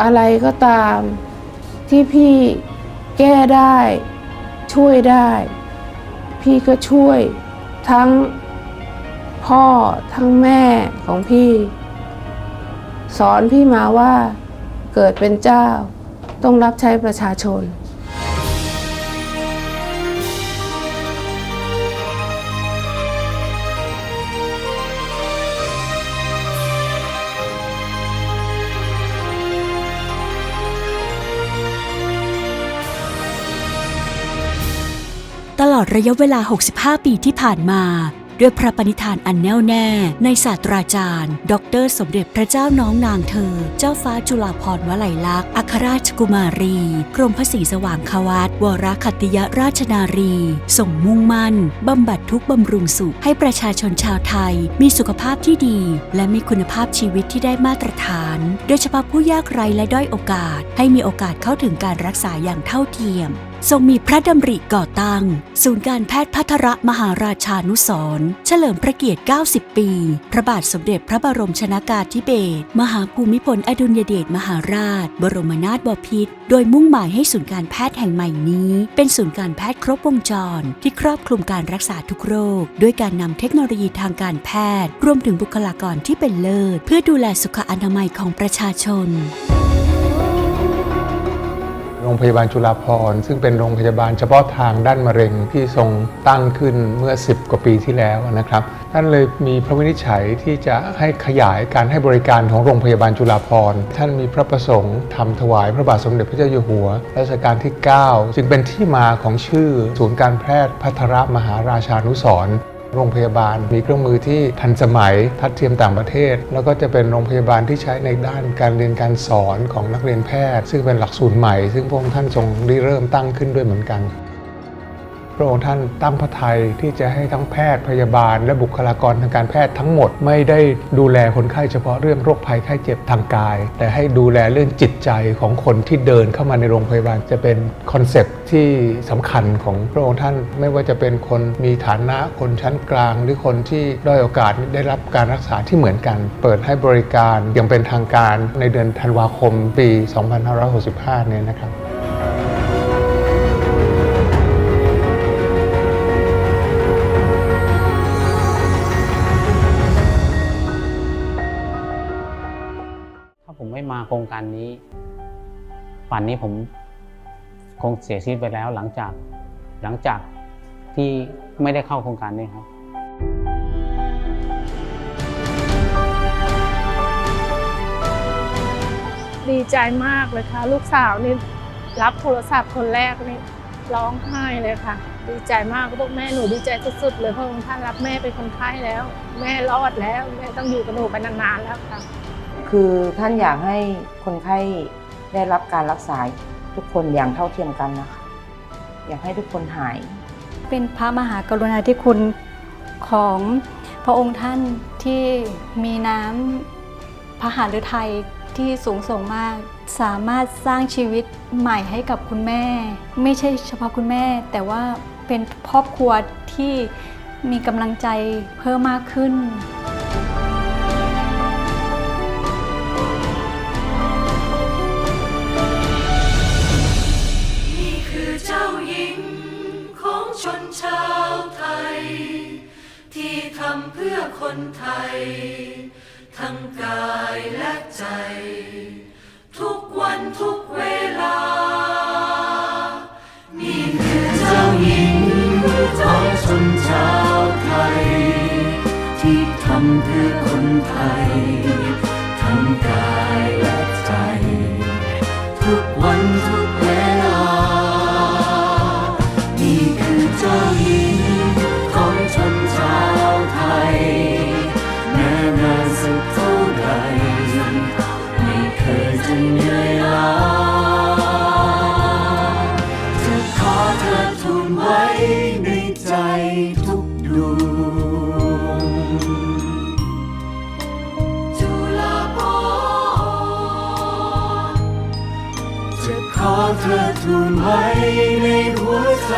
อะไรก็ตามที่พี่แก้ได้ ช่วยได้ พี่ก็ช่วยทั้งพ่อทั้งแม่ของพี่ สอนพี่มาว่าเกิดเป็นเจ้าต้องรับใช้ประชาชน ตลอดระยะเวลา 65 ปีที่ผ่านมา ด้วยพระปณิธานอันแน่วแน่ ในศาสตราจารย์ ดร สมเด็จพระเจ้าน้องนางเธอ เจ้าฟ้าจุฬาภรณ์วลัยลักษณ์อัครราชกุมารี กรมพระศรีสว่างควัตวรคัติยราชนารี ส่งมุ่งมั่น บำบัดทุกบำรุงสุข ให้ประชาชนชาวไทย มีสุขภาพที่ดี และมีคุณภาพชีวิตที่ได้มาตรฐาน โดยเฉพาะผู้ยากไร้และด้อยโอกาส ให้มีโอกาสเข้าถึงการรักษาอย่างเท่าเทียม ทรงมีพระดำริก่อตั้ง ศูนย์การแพทย์พัทรมหาราชานุสรเฉลิมพระเกียรติ 90 ปี พระบาทสมเด็จพระบรมชนากาธิเบศรมหาภูมิพลอดุลยเดชมหาราช บรมนาถบพิตรโดยมุ่งหมายให้ศูนย์การแพทย์แห่งใหม่นี้ เป็นศูนย์การแพทย์ครบวงจร ที่ครอบคลุมการรักษาทุกโรค ด้วยการนำเทคโนโลยีทางการแพทย์ รวมถึงบุคลากรที่เป็นเลิศ เพื่อดูแลสุขอนามัยของประชาชน โรงพยาบาลจุฬาภรณ์ซึ่งเป็นโรงพยาบาลเฉพาะทางด้านมะเร็งที่ทรงตั้งขึ้นเมื่อ 10 กว่าปีที่แล้วนะครับท่านเลยมีพระวินิจฉัยที่จะให้ขยายการให้บริการของโรงพยาบาลจุฬาภรณ์ท่านมีพระประสงค์ทำถวายพระบาทสมเด็จพระเจ้าอยู่หัวรัชกาลที่ 9 จึงเป็นที่มาของชื่อ ศูนย์การแพทย์พัทรมหาราชานุสรณ์ โรงพยาบาลมีเครื่องมือที่ทันสมัยทัดเทียมต่างประเทศ แล้วก็จะเป็นโรงพยาบาลที่ใช้ในด้านการเรียนการสอนของนักเรียนแพทย์ ซึ่งเป็นหลักสูตรใหม่ ซึ่งพระองค์ท่านทรงริเริ่มตั้งขึ้นด้วยเหมือนกัน พระองค์ท่านตั้งพระทัยที่จะให้ทั้งแพทย์พยาบาล และบุคลากรทางการแพทย์ทั้งหมด ไม่ได้ดูแลคนไข้เฉพาะเรื่องโรคภัยไข้เจ็บทางกาย แต่ให้ดูแลเรื่องจิตใจของคนที่เดินเข้ามาในโรงพยาบาลจะเป็นคอนเซปที่สำคัญของพระองค์ท่านไม่ว่าจะเป็นคนมีฐานะคนชั้นกลาง หรือคนที่ด้อยโอกาสได้รับการรักษาที่เหมือนกัน เปิดให้บริการอย่างเป็นทางการในเดือนธันวาคมปี 2565 เนี่ยนะครับ ผมไม่มาโครงการนี้ ป่านนี้ผมคงเสียชีวิตไปแล้วหลังจากหลังจากที่ไม่ได้เข้าโครงการนี้ครับ ดีใจมากเลยค่ะ ลูกสาวนี่รับโทรศัพท์คนแรกนี่ร้องไห้เลยค่ะ ดีใจมากพวกแม่หนูดีใจสุดๆเลยเพราะองค์ท่านรับแม่เป็นคนไข้แล้ว แม่รอดแล้ว แม่ต้องอยู่กับหนูไปนานๆแล้วค่ะ คือท่านอยากให้คนไข้ได้รับการรักษาทุกคนอย่างเท่าเทียมกันนะคะ อยากให้ทุกคนหาย เป็นพระมหากรุณาธิคุณของพระองค์ท่านที่มีน้ำพระหฤทัยที่สูงส่งมาก สามารถสร้างชีวิตใหม่ให้กับคุณแม่ ไม่ใช่เฉพาะคุณแม่ แต่ว่าเป็นครอบครัวที่มีกำลังใจเพิ่มมากขึ้นำเพื่อคนไทย ทั้งกายและใจ ทุกวันทุกเวลา นี่คือเจ้าหญิงของชนชาวไทย ที่ทำเพื่อคนไทย ทั้งกายและใจ ทุกวันทุกเวลา นี่คือเจ้า เธอทูลไว้ในหัวใจ